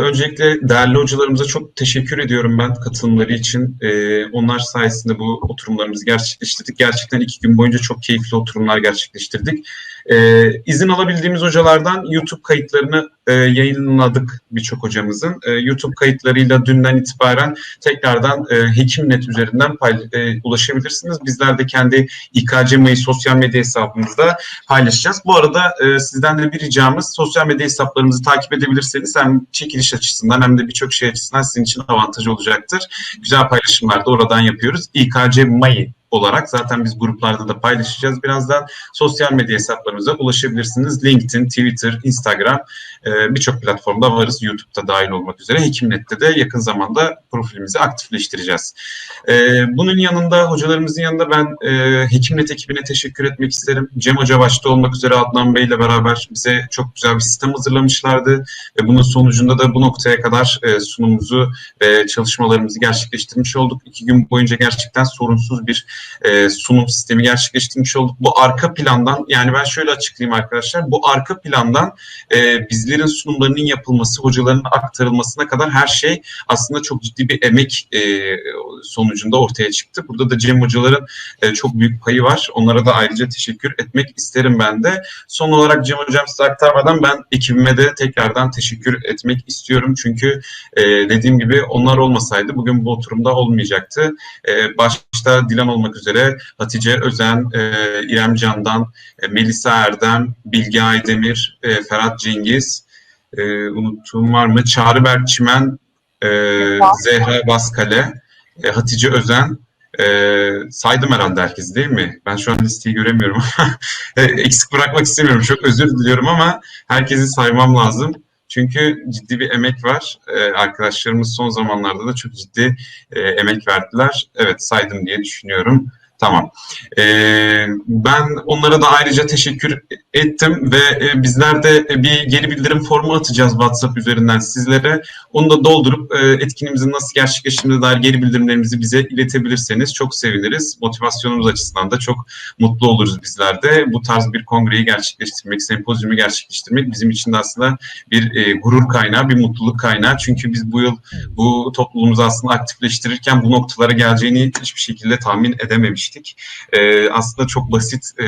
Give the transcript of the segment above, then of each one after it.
öncelikle değerli hocalarımıza çok teşekkür ediyorum ben katılımları için. Ee, onlar sayesinde bu oturumlarımızı gerçekleştirdik. Gerçekten iki gün boyunca çok keyifli oturumlar gerçekleştirdik. Ee, izin alabildiğimiz hocalardan YouTube kayıtlarını e, yayınladık birçok hocamızın. E, YouTube kayıtlarıyla dünden itibaren tekrardan e, Hekimnet üzerinden e, ulaşabilirsiniz. Bizler de kendi İKCM'yi sosyal medya hesabımızda paylaşacağız. Bu arada e, sizden de bir ricamız sosyal medya hesaplarımızı takip edebilirseniz hem çekiliş açısından hem de birçok şey açısından sizin için avantajı olacaktır. Güzel paylaşımlar da oradan yapıyoruz. İKC Mayı olarak zaten biz gruplarda da paylaşacağız. Birazdan sosyal medya hesaplarımıza ulaşabilirsiniz. LinkedIn, Twitter, Instagram e, birçok platformda varız. YouTube'da dahil olmak üzere. Hekimnet'te de yakın zamanda profilimizi aktifleştireceğiz. E, bunun yanında hocalarımızın yanında ben e, Hekimnet ekibine teşekkür etmek isterim. Cem Hoca başta olmak üzere Adnan Bey ile beraber bize çok güzel bir sistem hazırlamışlardı ve bunun sonucunda da bu noktaya kadar e, sunumumuzu ve çalışmalarımızı gerçekleştirmiş olduk. İki gün boyunca gerçekten sorunsuz bir e, sunum sistemi gerçekleştirmiş olduk. Bu arka plandan yani ben şöyle açıklayayım arkadaşlar. Bu arka plandan e, bizlerin sunumlarının yapılması, hocaların aktarılmasına kadar her şey aslında çok ciddi bir emek e, sonucunda ortaya çıktı. Burada da Cem hocaların e, çok büyük payı var. Onlara da ayrıca teşekkür etmek isterim ben de. Son olarak Cem hocam size aktarmadan ben ekibime de tekrardan teşekkür etmek istiyorum. Çünkü e, dediğim gibi onlar olmasaydı bugün bu oturumda olmayacaktı. E, başta Dilan olmak üzere Hatice Özen, e, İrem Candan, e, Melisa Erdem, Bilge Aydemir, e, Ferhat Cengiz, e, unuttuğum var mı? Çağrı Berçimen, e, Zehra Baskale, e, Hatice Özen, e, saydım herhalde herkes değil mi? Ben şu an listeyi göremiyorum. E, eksik bırakmak istemiyorum. Çok özür diliyorum ama herkesi saymam lazım. Çünkü ciddi bir emek var. Ee, arkadaşlarımız son zamanlarda da çok ciddi e, emek verdiler. Evet saydım diye düşünüyorum. Tamam. Ee, ben onlara da ayrıca teşekkür ettim ve e, bizler de bir geri bildirim formu atacağız WhatsApp üzerinden sizlere. Onu da doldurup e, etkinliğimizin nasıl gerçekleştiğine dair geri bildirimlerimizi bize iletebilirseniz çok seviniriz. Motivasyonumuz açısından da çok mutlu oluruz bizler de. Bu tarz bir kongreyi gerçekleştirmek, sempozyumu gerçekleştirmek bizim için de aslında bir e, gurur kaynağı, bir mutluluk kaynağı. Çünkü biz bu yıl bu topluluğumuzu aslında aktifleştirirken bu noktalara geleceğini hiçbir şekilde tahmin edememiştik. E, aslında çok basit e,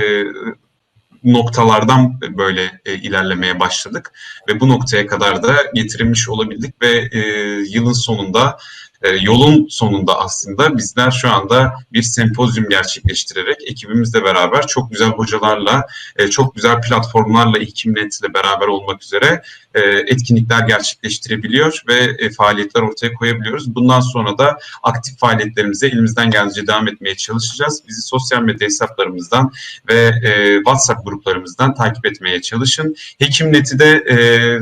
noktalardan böyle e, ilerlemeye başladık. Ve bu noktaya kadar da getirilmiş olabildik ve e, yılın sonunda e, yolun sonunda aslında bizler şu anda bir sempozyum gerçekleştirerek ekibimizle beraber çok güzel hocalarla, e, çok güzel platformlarla Hekimnet beraber olmak üzere e, etkinlikler gerçekleştirebiliyor ve faaliyetler ortaya koyabiliyoruz. Bundan sonra da aktif faaliyetlerimize elimizden geldiğince devam etmeye çalışacağız. Bizi sosyal medya hesaplarımızdan ve WhatsApp gruplarımızdan takip etmeye çalışın. Hekimnet'i de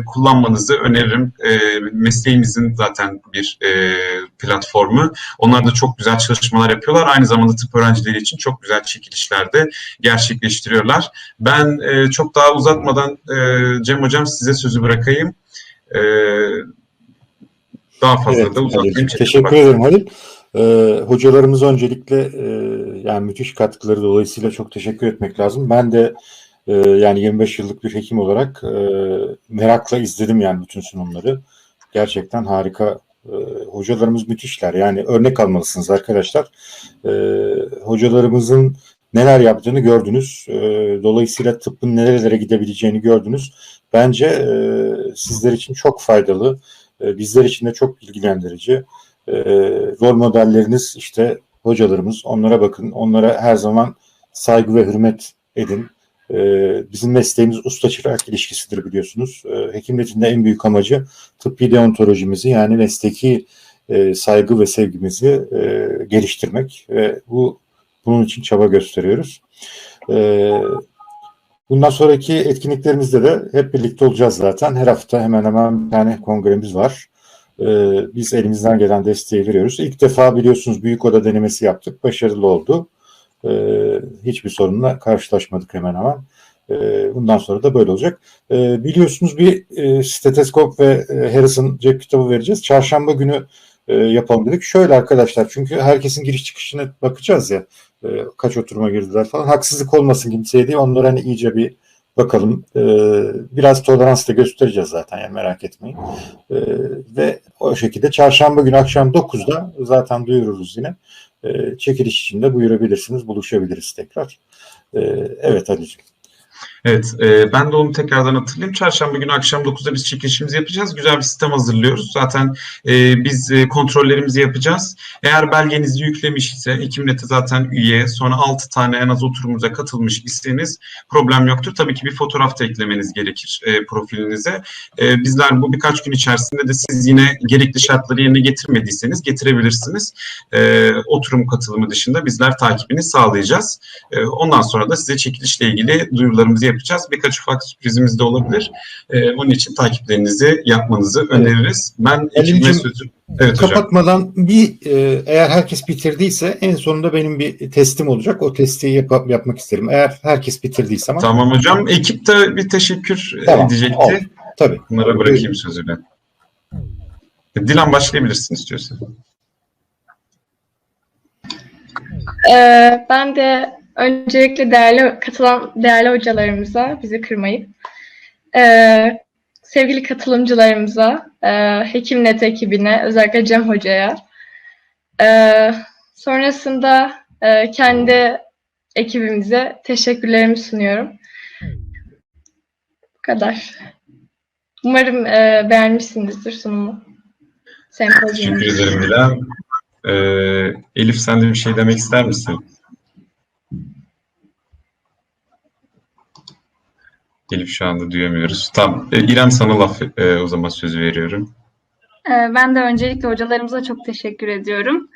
kullanmanızı öneririm. Mesleğimizin zaten bir platformu. Onlar da çok güzel çalışmalar yapıyorlar. Aynı zamanda tıp öğrencileri için çok güzel çekilişler de gerçekleştiriyorlar. Ben e, çok daha uzatmadan e, Cem Hocam size sözü bırakayım. E, daha fazla evet, da uzatmayayım. Teşekkür ederim Halil. Ee, hocalarımız öncelikle e, yani müthiş katkıları dolayısıyla çok teşekkür etmek lazım. Ben de e, yani 25 yıllık bir hekim olarak e, merakla izledim yani bütün sunumları. Gerçekten harika e, hocalarımız müthişler. Yani örnek almalısınız arkadaşlar. E, hocalarımızın neler yaptığını gördünüz. E, dolayısıyla tıbbın nerelere gidebileceğini gördünüz. Bence e, sizler için çok faydalı. E, bizler için de çok bilgilendirici. E, rol modelleriniz işte hocalarımız. Onlara bakın. Onlara her zaman saygı ve hürmet edin. Ee, bizim mesleğimiz usta çırak ilişkisidir biliyorsunuz. Ee, hekimletin de en büyük amacı tıbbi deontolojimizi yani mesleki e, saygı ve sevgimizi e, geliştirmek ve bu bunun için çaba gösteriyoruz. Ee, bundan sonraki etkinliklerimizde de hep birlikte olacağız zaten. Her hafta hemen hemen bir tane kongremiz var. Biz elimizden gelen desteği veriyoruz. İlk defa biliyorsunuz büyük oda denemesi yaptık. Başarılı oldu. E, hiçbir sorunla karşılaşmadık hemen hemen. E, bundan sonra da böyle olacak. E, biliyorsunuz bir e, steteskop ve e, Harrison cep kitabı vereceğiz. Çarşamba günü e, yapalım dedik. Şöyle arkadaşlar çünkü herkesin giriş çıkışına bakacağız ya. E, kaç oturuma girdiler falan. Haksızlık olmasın kimseye diye onları hani iyice bir Bakalım e, biraz tolerans da göstereceğiz zaten yani merak etmeyin. E, ve o şekilde çarşamba günü akşam 9'da zaten duyururuz yine. E, çekiliş için de buyurabilirsiniz, buluşabiliriz tekrar. E, evet Ali'ciğim. Evet, e, ben de onu tekrardan hatırlayayım. Çarşamba günü akşam 9'da biz çekilişimizi yapacağız. Güzel bir sistem hazırlıyoruz. Zaten e, biz e, kontrollerimizi yapacağız. Eğer belgenizi yüklemiş ise, Hekimnet'e zaten üye, sonra 6 tane en az oturumuza katılmış iseniz problem yoktur. Tabii ki bir fotoğraf da eklemeniz gerekir e, profilinize. E, bizler bu birkaç gün içerisinde de siz yine gerekli şartları yerine getirmediyseniz getirebilirsiniz. E, oturum katılımı dışında bizler takibini sağlayacağız. E, ondan sonra da size çekilişle ilgili duyurularımızı yapacağız. Birkaç ufak sürprizimiz de olabilir. Ee, onun için takiplerinizi yapmanızı öneririz. Ben ekibe sözü... Evet hocam. Kapatmadan bir e, eğer herkes bitirdiyse en sonunda benim bir testim olacak. O testi yap- yapmak isterim. Eğer herkes bitirdiyse ama. Tamam hocam. Ekip de bir teşekkür Tamam, edecekti. oldu. Tabii. Bunlara bırakayım sözü ben. Dilan başlayabilirsin istiyorsan. Ee, ben de öncelikle değerli katılan değerli hocalarımıza bizi kırmayıp ee, sevgili katılımcılarımıza, ee, Hekimnet ekibine, özellikle Cem Hoca'ya, ee, sonrasında ee, kendi ekibimize teşekkürlerimi sunuyorum. Bu kadar. Umarım ee, beğenmişsinizdir sunumu. Sempozyumu. Teşekkür ederim Dilan. Ee, Elif sen de bir şey demek ister misin? Elif şu anda duyamıyoruz. Tamam. Ee, İrem sana laf e, o zaman sözü veriyorum. Ee, Ben de öncelikle hocalarımıza çok teşekkür ediyorum.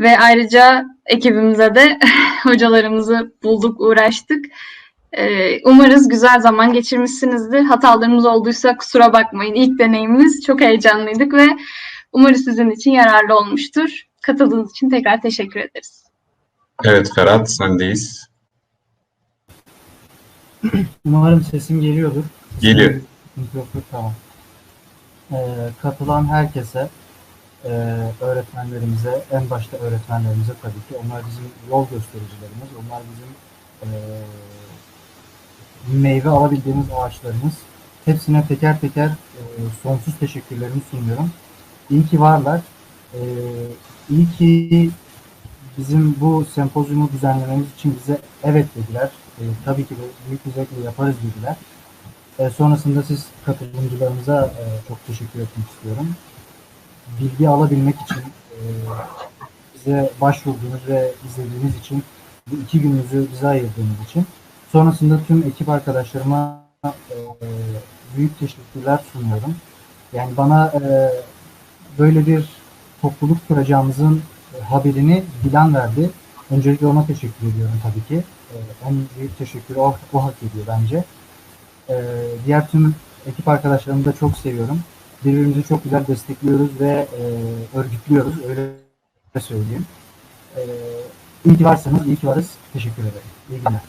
Ve ayrıca ekibimize de hocalarımızı bulduk, uğraştık. Ee, Umarız güzel zaman geçirmişsinizdir. Hatalarımız olduysa kusura bakmayın. İlk deneyimimiz çok heyecanlıydık ve umarız sizin için yararlı olmuştur. Katıldığınız için tekrar teşekkür ederiz. Evet Ferhat sendeyiz. Umarım sesim geliyordur. Geliyor. Mikrofon tamam. Ee, katılan herkese, e, öğretmenlerimize, en başta öğretmenlerimize tabii ki. Onlar bizim yol göstericilerimiz. Onlar bizim e, meyve alabildiğimiz ağaçlarımız. Hepsine teker teker e, sonsuz teşekkürlerimi sunuyorum. İyi ki varlar. E, iyi ki bizim bu sempozyumu düzenlememiz için bize evet dediler. E, tabii ki de büyük bir zevkle yaparız dediler. E, sonrasında siz katılımcılarımıza e, çok teşekkür etmek istiyorum. Bilgi alabilmek için e, bize başvurduğunuz ve izlediğiniz için bu iki gününüzü bize ayırdığınız için sonrasında tüm ekip arkadaşlarıma e, büyük teşekkürler sunuyorum. Yani bana e, böyle bir topluluk kuracağımızın haberini Dilan verdi. Öncelikle ona teşekkür ediyorum tabii ki. E, en büyük teşekkürü o, o hak ediyor bence. E, diğer tüm ekip arkadaşlarımı da çok seviyorum. Birbirimizi çok güzel destekliyoruz ve e, örgütlüyoruz. Öyle söyleyeyim. E, iyi ki varsanız iyi ki varız. Teşekkür ederim. İyi günler.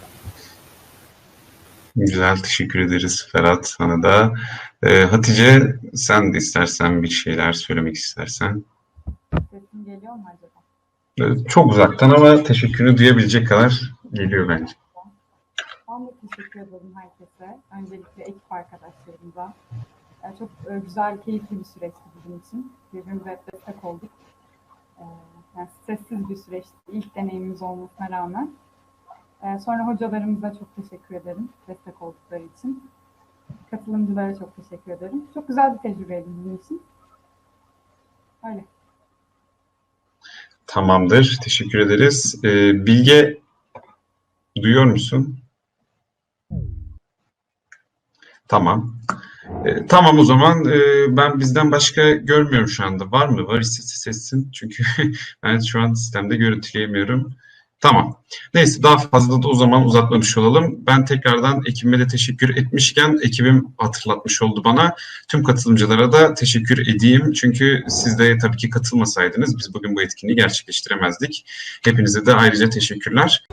Güzel, teşekkür ederiz Ferhat sana da. Ee, Hatice sen de istersen bir şeyler söylemek istersen. Sesim geliyor mu acaba? Çok uzaktan ama teşekkürünü duyabilecek kadar geliyor bence. Ben de teşekkür ederim herkese. Öncelikle ekip arkadaşlarımıza. Ee, Çok e, güzel, keyifli bir süreçti bizim için. Birbirimize destek olduk. Ee, Yani stressiz bir süreçti. İlk deneyimimiz olmasına rağmen. Ee, Sonra hocalarımıza çok teşekkür ederim. Destek oldukları için. Katılımcılara çok teşekkür ederim. Çok güzel bir tecrübeydi bizim için. Öyle. Tamamdır, teşekkür ederiz. Ee, Bilge, duyuyor musun? Tamam. Ee, tamam o zaman Ee, ben bizden başka görmüyorum şu anda. Var mı? Var ise sessin. Çünkü ben şu an sistemde görüntüleyemiyorum. Tamam. Neyse daha fazla da o zaman uzatmamış olalım. Ben tekrardan ekibime de teşekkür etmişken ekibim hatırlatmış oldu bana. Tüm katılımcılara da teşekkür edeyim. Çünkü siz de tabii ki katılmasaydınız biz bugün bu etkinliği gerçekleştiremezdik. Hepinize de ayrıca teşekkürler.